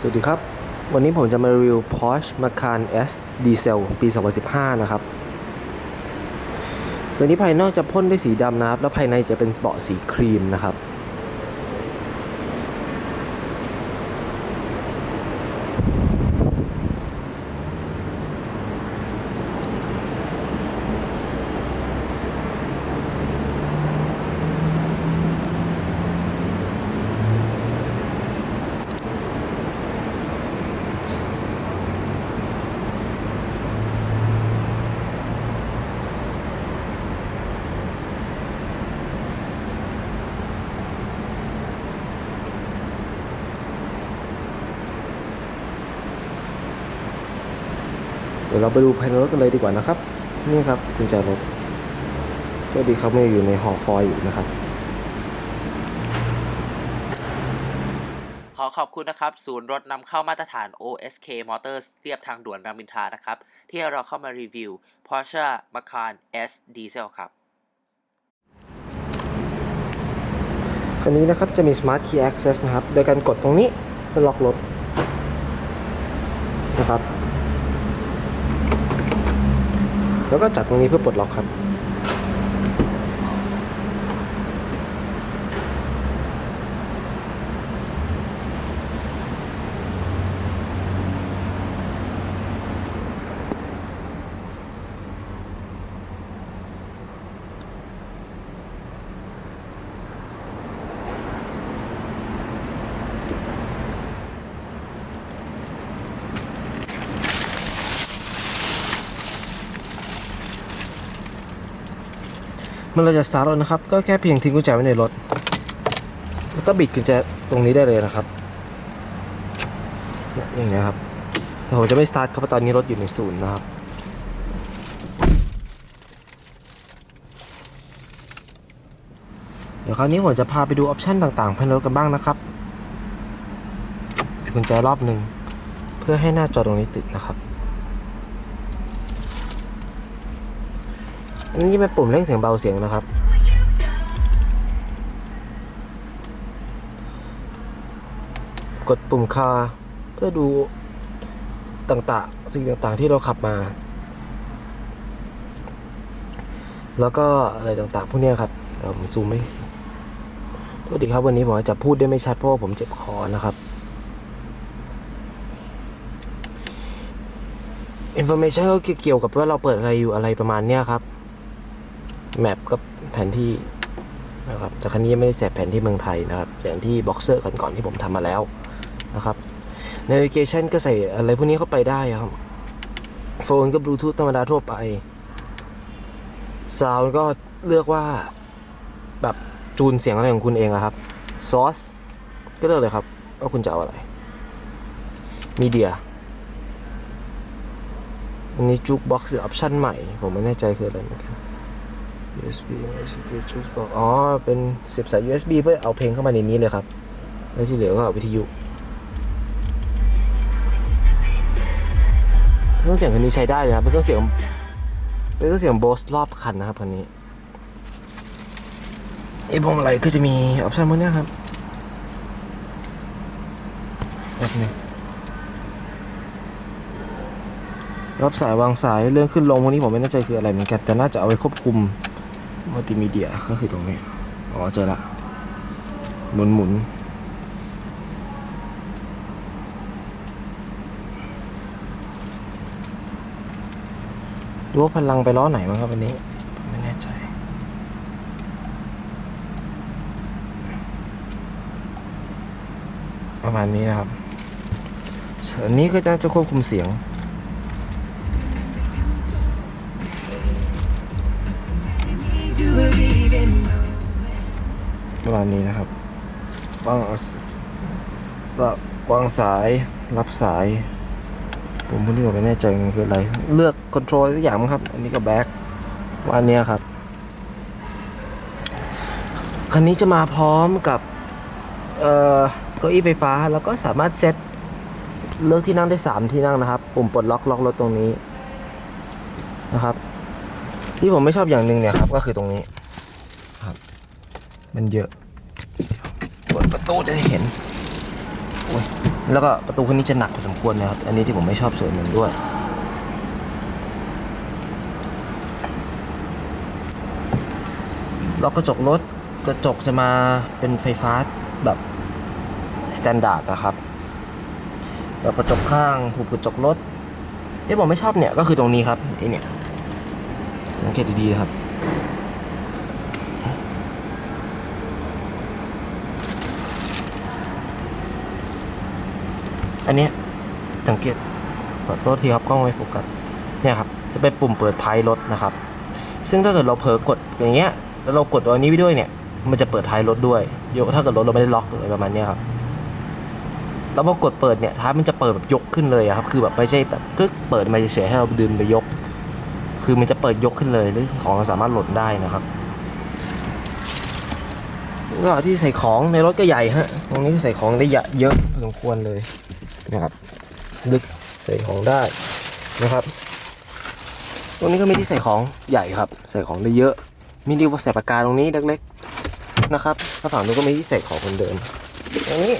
สวัสดีครับ วันนี้ผมจะมารีวิว Porsche Macan S Diesel ปี 2015 นะครับ ตัวนี้ภายนอกจะพ่นด้วยสีดำนะครับ แล้วภายในจะเป็นเบาะสีครีมนะครับ ดี๋ยวเราไปดูภายในรถกันเลยดีกว่านะครับ นี่ครับกุญแจรถก็ดีครับไม่อยู่ในห่อฟอยล์อยู่นะครับ ขอขอบคุณนะครับ ศูนย์รถนำเข้ามาตรฐาน OSK Motors เรียบทางด่วนรามอินทรานะครับ ที่เราเข้ามารีวิว Porsche Macan S Diesel ครับคันนี้นะครับจะมี Smart Key Access นะครับ โดยการกดตรงนี้เพื่อล็อกรถนะครับ แล้วก็จับตรงนี้เพื่อปลดล็อกครับ เมื่อเราจะสตาร์ทรถนะครับ ก็แค่เพียงทิ้งกุญแจไว้ในรถ แล้วก็บิดกุญแจตรงนี้ได้เลยนะครับอย่างนี้ครับ แต่ผมจะไม่สตาร์ทครับเพราะตอนนี้รถอยู่ในศูนย์นะครับเดี๋ยวคราวนี้ผมจะพาไปดูออปชันต่างๆภายในรถกันบ้างนะครับปิดกุญแจรอบหนึ่งเพื่อให้หน้าจอตรงนี้ติดนะครับ นนี้จะเป็นปุ่มเร่งเสียงเบาเสียงนะครับ กดปุ่มคาเพื่อดูต่างๆ สิ่งต่างๆที่เราขับมา แล้วก็อะไรต่างๆ พวกนี้ครับเดี๋ยวผมซูมไม่โทษทีครับวันนี้ผมอาจจะพูดได้ไม่ชัดเพราะว่าผมเจ็บคอนะครับ information ก็เกี่ยวกับว่าเราเปิดอะไรอยู่อะไรประมาณเนี้ยครับ แมปกับแผนที่นะครับแต่ครั้นี้ไม่ได้แสบแผนที่เมืองไทยนะครับ อย่างที่บ็อกเซอร์ก่อนๆที่ผมทำมาแล้วนะครับ navigation ก็ใส่อะไรพวกนี้เข้าไปได้ครับ โฟนก็บลูทูธธรรมดาทั่วไปซาวก็เลือกว่าแบบจูนเสียงอะไรของคุณเองอะครับซอสก็เลือกเลยครับว่าคุณจะเอาอะไรมีเดียอันนี้จุกบ็อกซ์หรือออปชันใหม่ ผมไม่แน่ใจคืออะไรเหมือนกัน USB USB Jukebox อ๋อ เป็นเสียบสาย USB เพื่อเอาเพลงเข้ามาในนี้เลยครับ แล้วที่เหลือก็เอาวิทยุเครื่องเสียงคันนี้ใช้ได้เลยครับ เป็นเครื่องเสียง เป็นเครื่องเสียงโบสรอบคันนะครับคันนี้ไอ้พวงมาลัยก็จะมีออปชั่นพวกเนี้ยครับแบบนี้รับสายวางสายเรื่องขึ้นลงพวกนี้ผมไม่แน่ใจคืออะไรเหมือนกันแต่น่าจะเอาไว้ควบคุม มัลติมีเดียก็คือตรงนี้ อ๋อเจอละ หมุนหมุนดูว่าพลังไปล้อไหนมั้งครับวันนี้ ไม่แน่ใจ ประมาณนี้นะครับส่วนอันนี้ก็จะจะควบคุมเสียง ประมาณนี้นะครับวางรับวางสายรับสาย ผมพูดที่ผมไม่แน่ใจมันคืออะไร เลือกคอนโทรลทุกอย่างครับ อันนี้ก็แบ็ควันนี้ครับ คันนี้จะมาพร้อมกับเอ่อเก้าอี้ไฟฟ้าแล้วก็สามารถเซตเลือกที่นั่งได้ 3 ที่นั่งนะครับ ปุ่มปลดล็อกล็อกรถตรงนี้นะครับ ที่ผมไม่ชอบอย่างหนึ่งเนี่ยครับก็คือตรงนี้ มันเยอะเปิดประตูจะได้เห็นโอ้ยแล้วก็ประตูคันนี้จะหนักพอสมควรนะครับ อันนี้ที่ผมไม่ชอบส่วนหนึ่งด้วยล็อกกระจกรถกระจกจะมาเป็นไฟฟ้าแบบสแตนดาร์ดนะครับแล้วกระจกข้างหูกระจกรถที่ผมไม่ชอบเนี่ยก็คือตรงนี้ครับไอเนี่ยสังเกตดีๆครับ อันนี้สังเกตขอโทษทีครับกล้องไม่โฟกัสเนี่ยครับจะเป็นปุ่มเปิดท้ายรถนะครับ ซึ่งถ้าเกิดเราเผลอกดอย่างเงี้ยแล้วเรากดตัวนี้ไปด้วยเนี่ย มันจะเปิดท้ายรถด้วยยกถ้าเกิดรถเราไม่ได้ล็อกอะไรประมาณนี้ครับแล้วพอกดเปิดเนี่ยท้ายมันจะเปิดแบบยกขึ้นเลยครับคือแบบไม่ใช่แบบกึ๊กเปิดมาเฉยให้เราดึงไปยก คือมันจะเปิดยกขึ้นเลยหรือของเราสามารถหล่นได้นะครับก็ที่ใส่ของในรถก็ใหญ่ฮะตรงนี้ใส่ของได้เยอะเยอะพอสมควรเลย นะครับลึกใส่ของได้นะครับ ตรงนี้ก็มีที่ใส่ของใหญ่ครับ ใส่ของได้เยอะ มีดีว่าใส่ปากกาตรงนี้เล็กๆนะครับถ้าฝั่งนู้นก็มีที่ใส่ของคนเดิมตรงนี้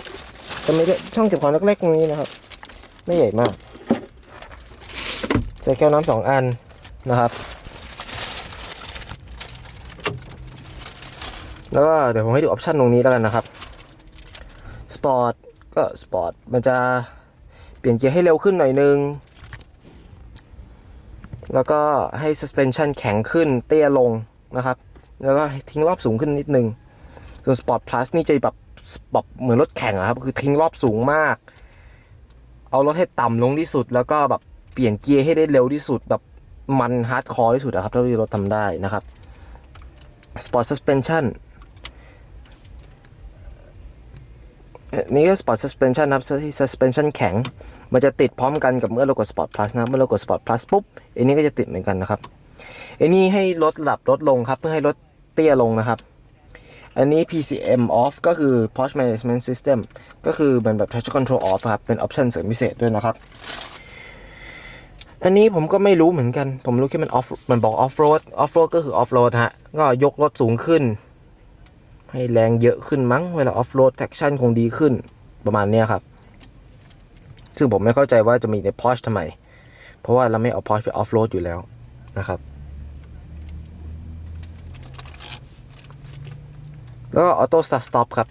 จะมีช่องเก็บของเล็กๆตรงนี้นะครับ ไม่ใหญ่มาก ใส่แก้วน้ำสองอันนะครับ แล้วก็เดี๋ยวผมให้ดูออปชันตรงนี้แล้วกันนะครับ สปอร์ตก็สปอร์ตมันจะ ลี่ยนเกียร์ให้เร็วขึ้นหน่อยนึง แล้วก็ให้ suspension แข็งขึ้นเตี้ยลงนะครับ แล้วก็ทิ้งรอบสูงขึ้นนิดนึง ส่วน Sport Plus นี่จะแบบแบบเหมือนรถแข่งอะครับ คือทิ้งรอบสูงมาก เอารถให้ต่ำลงที่สุด แล้วก็แบบเปลี่ยนเกียร์ให้ได้เร็วที่สุด แบบมันฮาร์ดคอร์ที่สุดอะครับเท่าที่รถทำได้นะครับ Sport Suspension เอ่อ นี่ก็ Sport Suspension นะครับ Suspension แข็ง มันจะติดพร้อมกันกับเมื่อเรากด Sport Plus นะ เมื่อเรากด Sport Plus ปุ๊บอันนี้ก็จะติดเหมือนกันนะครับอันนี้ให้ลดระดับลดลงครับ เพื่อให้ลดเตี้ยลงนะครับ อันนี้ PCM off ก็คือ Porsche Management System ก็คือเหมือนแบบ Traction Control off ครับ เป็นออปชันเสริมพิเศษด้วยนะครับ อันนี้ผมก็ไม่รู้เหมือนกัน ผมรู้แค่มัน off มันบอก off road off road ก็คือ off road ฮะ ก็ยกรถสูงขึ้น ให้แรงเยอะขึ้นมั้ง เวลา off road traction คงดีขึ้นประมาณเนี้ยครับ ซึ่งผมไม่เข้าใจว่าจะมีใน Porsche ทำไม เพราะว่าเราไม่เอา Porsche ไป off road อยู่แล้วนะครับ แล้วก็ auto start stop ครับ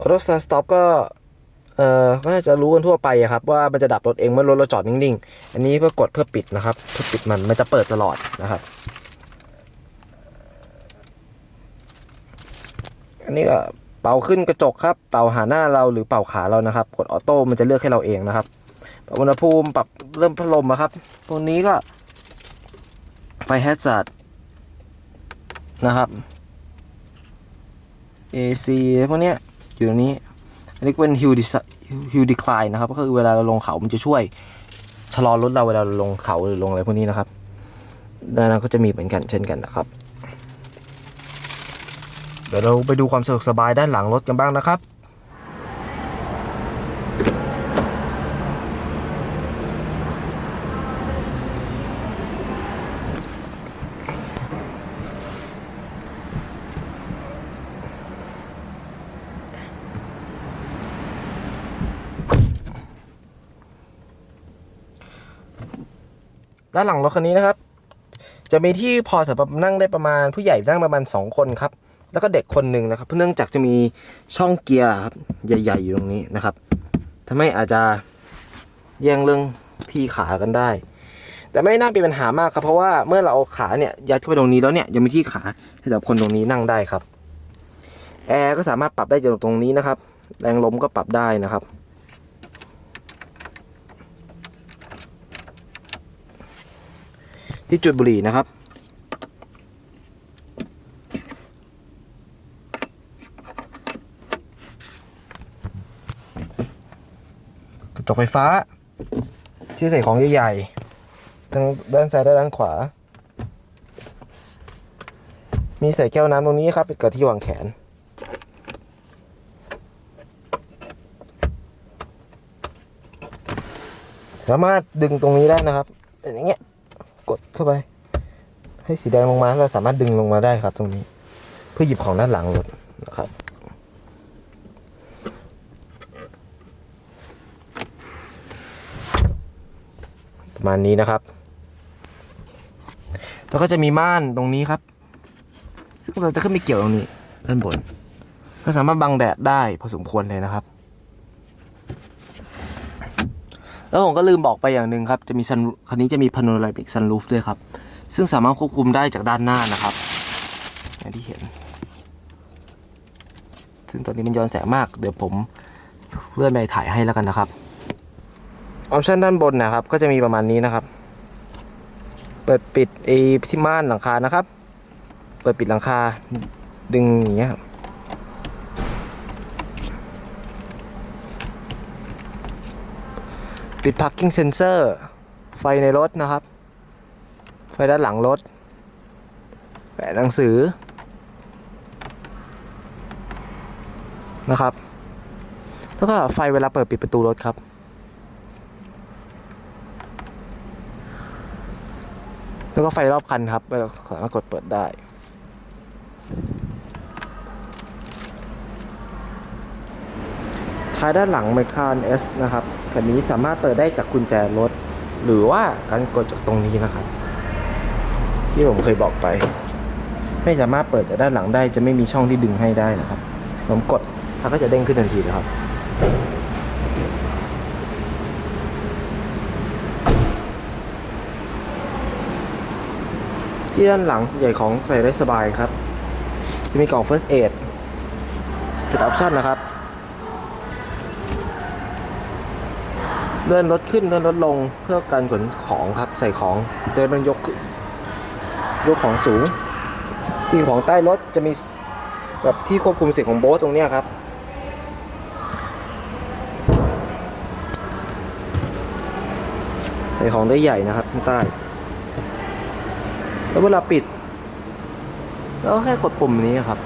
auto start stop ก็เอ่อก็น่าจะรู้กันทั่วไปครับว่ามันจะดับรถเองเมื่อรถเราจอดนิ่งๆ อันนี้เพื่อกดเพื่อปิดนะครับ เพื่อปิดมันมันจะเปิดตลอดนะครับ นนี้ก็เป่าขึ้นกระจกครับ เป่าหาหน้าเราหรือเป่าขาเรานะครับ กดออโต้มันจะเลือกให้เราเองนะครับปรับอุณหภูมิปรับเริ่มพัดลมอะครับ ตรงนี้ก็ไฟแฮดซัดนะครับ AC พวกเนี้ยอยู่ตรงนี้อันนี้เป็น hill dis- hill decline นะครับ ก็คือเวลาเราลงเขา มันจะช่วยชะลอรถเราเวลาเราลงเขาหรือลงอะไรพวกนี้นะครับด้านนั้นก็จะมีเหมือนกันเช่นกันนะครับ ดี๋ยวเราไปดูความสะดวกสบายด้านหลังรถกันบ้างนะครับ ด้านหลังรถคันนี้นะครับ จะมีที่พอสำหรับนั่งได้ประมาณผู้ใหญ่นั่งประมาณ 2 คนครับ แล้วก็เด็กคนหนึ่งนะครับ เนื่องจากจะมีช่องเกียร์ครับใหญ่ ๆ อยู่ตรงนี้นะครับทำให้อาจจะแย่งเรื่องที่ขากันได้ แต่ไม่น่าเป็นปัญหามากครับเพราะว่าเมื่อเราเอาขาเนี่ยยัดเข้าไปตรงนี้แล้วเนี่ยยังมีที่ขาให้สำหรับคนตรงนี้นั่งได้ครับแอร์ก็สามารถปรับได้จากตรงนี้นะครับ แรงลมก็ปรับได้นะครับที่จุดบุหรี่นะครับ กไฟฟ้า ที่ใส่ของใหญ่ๆทั้งด้านซ้ายและด้านขวา มีใส่แก้วน้ำตรงนี้ครับเป็นกับที่วางแขน สามารถดึงตรงนี้ได้นะครับเป็นอย่างเงี้ยกดเข้าไป ให้สีแดงลงมาเราสามารถดึงลงมาได้ครับตรงนี้ เพื่อหยิบของด้านหลังรถนะครับ ประมาณนี้นะครับ แล้วก็จะมีม่านตรงนี้ครับ ซึ่งเราจะขึ้นไปเกี่ยวตรงนี้ด้านบน ก็สามารถบังแดดได้พอสมควรเลยนะครับ แล้วผมก็ลืมบอกไปอย่างหนึ่งครับ จะมีซันคันนี้จะมีพาโนรามิกซันรูฟด้วยครับ ซึ่งสามารถควบคุมได้จากด้านหน้านะครับอย่างที่เห็น ซึ่งตอนนี้มันย้อนแสงมาก เดี๋ยวผมเลื่อนไปถ่ายให้แล้วกันนะครับ ออปชันด้านบนนะครับก็จะมีประมาณนี้นะครับ เปิดปิดไอ้ที่ม่านหลังคานะครับ เปิดปิดหลังคาดึงอย่างเงี้ยครับปิด parking sensor ไฟในรถนะครับ ไฟด้านหลังรถ แปะหนังสือ นะครับ แล้วก็ไฟเวลาเปิดปิดประตูรถครับ แล้วก็ไฟรอบคันครับเราสามารถกดเปิดได้ท้ายด้านหลัง m c l a r e n S นะครับคันนี้สามารถเปิดได้จากกุญแจรถ หรือว่าการกดจากตรงนี้นะครับ ที่ผมเคยบอกไป ไม่สามารถเปิดจากด้านหลังได้ จะไม่มีช่องที่ดึงให้ได้นะครับ ผมกด它ก็จะเด้งขึ้นทันทีนะครับ ที่ด้านหลังใหญ่ของใส่ได้สบายครับ จะมีกล่อง first aid เป็นออปชั่นนะครับเลื่อนรถขึ้นเลื่อนรถลงเพื่อการขนของครับใส่ของจะได้ไมันยกยกของสูง ที่ของใต้รถจะมีแบบที่ควบคุมเสียงของโบสตรงนี้ครับใส่ของได้ใหญ่นะครับข้างใต้ แล้วเวลาปิดแล้วแค่กดปุ่มนี้ครับ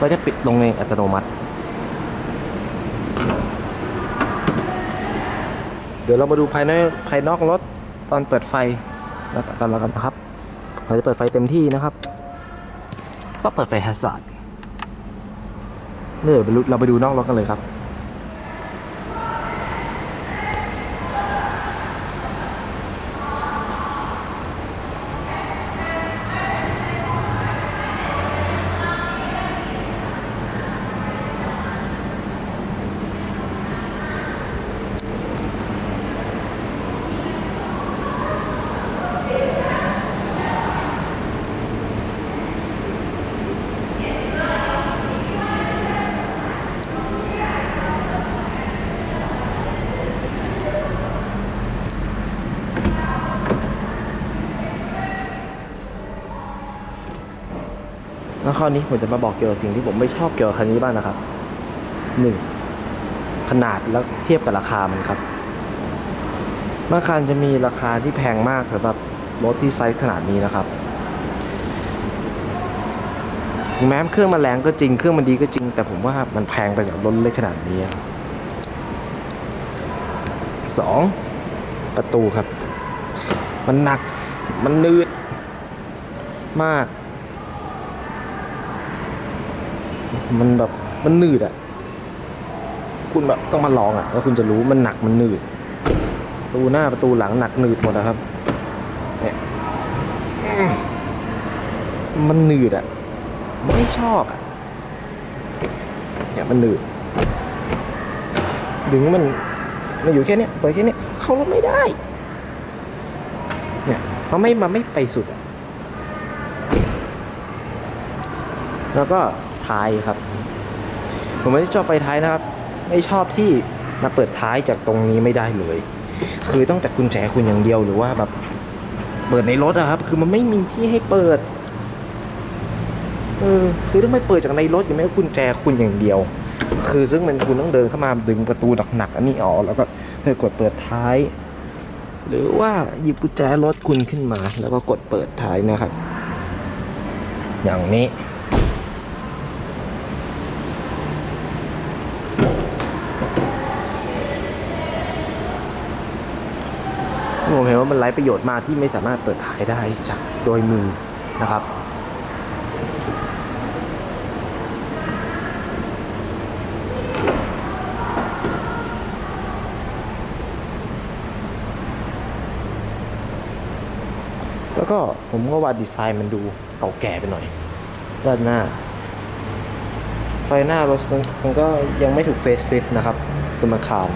ก็จะปิดลงเองอัตโนมัติ เดี๋ยวเรามาดูภายในภายนอกรถตอนเปิดไฟแล้วกันแล้วกันนะครับเราจะเปิดไฟเต็มที่นะครับ ก็เปิดไฟแฮซาร์ดเดี๋ยวเราไปดูนอกรถกันเลยครับ คราวนี้ผมจะมาบอกเกี่ยวกับสิ่งที่ผมไม่ชอบเกี่ยวกับคันนี้บ้างนะครับหนึ่งขนาดแล้วเทียบกับราคามันครับบางคันจะมีราคาที่แพงมากสำหรับรถที่ไซส์ขนาดนี้นะครับถึงแม้เครื่องมันแรงก็จริงเครื่องมันดีก็จริง แต่ผมว่ามันแพงไปสำหรับรถเล็กขนาดนี้สองประตูครับ มันหนักมันนืดมาก มันแบบมันหนืดอะคุณแบบต้องมาลองอะแล้วคุณจะรู้มันหนักมันหนืดประตูหน้าประตูหลังหนักหนืดหมดนะครับ เนี่ยมันหนืดอะไม่ชอบอะเนี่ยมันหนืดดึงมันมันอยู่แค่นี้เปิดแค่นี้เข้ารถไม่ได้ เนี่ยมันไม่มันไม่ไปสุดอะแล้วก็ ท้ายครับ ผมไม่ได้ชอบไฟท้ายนะครับ ไม่ชอบที่มาเปิดท้ายจากตรงนี้ไม่ได้เลย คือต้องจากกุญแจคุณอย่างเดียวหรือว่าแบบเปิดในรถอะครับ คือมันไม่มีที่ให้เปิด เออ คือต้องไม่เปิดจากในรถอย่างไม่กุญแจคุณอย่างเดียว คือซึ่งมันคุณต้องเดินเข้ามาดึงประตูหนักๆอันนี้ออกแล้วก็เพื่อกดเปิดท้าย หรือว่าหยิบกุญแจรถคุณขึ้นมา แล้วก็กดเปิดท้ายนะครับ อย่างนี้ ผมเห็นว่ามันไร้ประโยชน์มากที่ไม่สามารถเปิดถ่ายได้จากโดยมือนะครับแล้วก็ผมก็ว่าดีไซน์มันดูเก่าแก่ไปหน่อย ด้านหน้า ไฟหน้ารถมันก็ยังไม่ถูกเฟซลิฟนะครับตัวอาคาร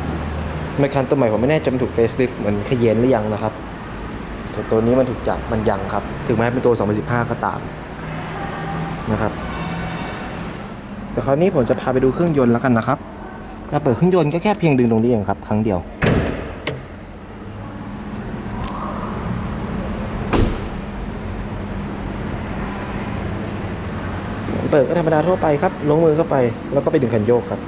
มคารตัวใหม่ผมไม่แน่ใจมันถูกเฟซลิฟเหมือนขยเยนหรือยังนะครับ แต่ตัวนี้มันถูกจับมันยังครับ ถึงแม้เป็นตัว 2015 ก็ตามนะครับแต่คราวนี้ผมจะพาไปดูเครื่องยนต์แล้วกันนะครับการเปิดเครื่องยนต์ก็แค่เพียงดึงตรงนี้เองครับ ครั้งเดียว เปิดก็ธรรมดาทั่วไปครับ ลงมือเข้าไปแล้วก็ไปดึงคันโยกครับ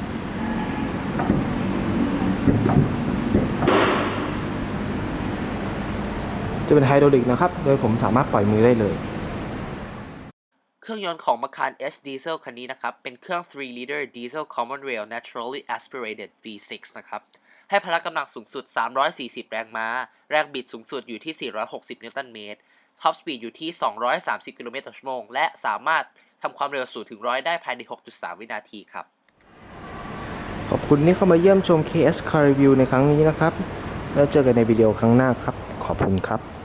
จะเป็นไฮดรอลิกนะครับ โดยผมสามารถปล่อยมือได้เลย เครื่องยนต์ของ Macan S Diesel คันนี้นะครับ เป็นเครื่อง 3 liter diesel common rail naturally aspirated V6 นะครับ ให้พละกำลังสูงสุด 340 แรงม้า แรงบิดสูงสุดอยู่ที่ 460 นิวตันเมตร ท็อปสปีดอยู่ที่ 230 กิโลเมตรต่อชั่วโมง และสามารถทำความเร็วสูงถึงร้อยได้ภายใน 6.3 วินาทีครับ ขอบคุณที่เข้ามาเยี่ยมชม KS Car Review ในครั้งนี้นะครับ แล้วเจอกันในวิดีโอครั้งหน้าครับ ขอบคุณครับ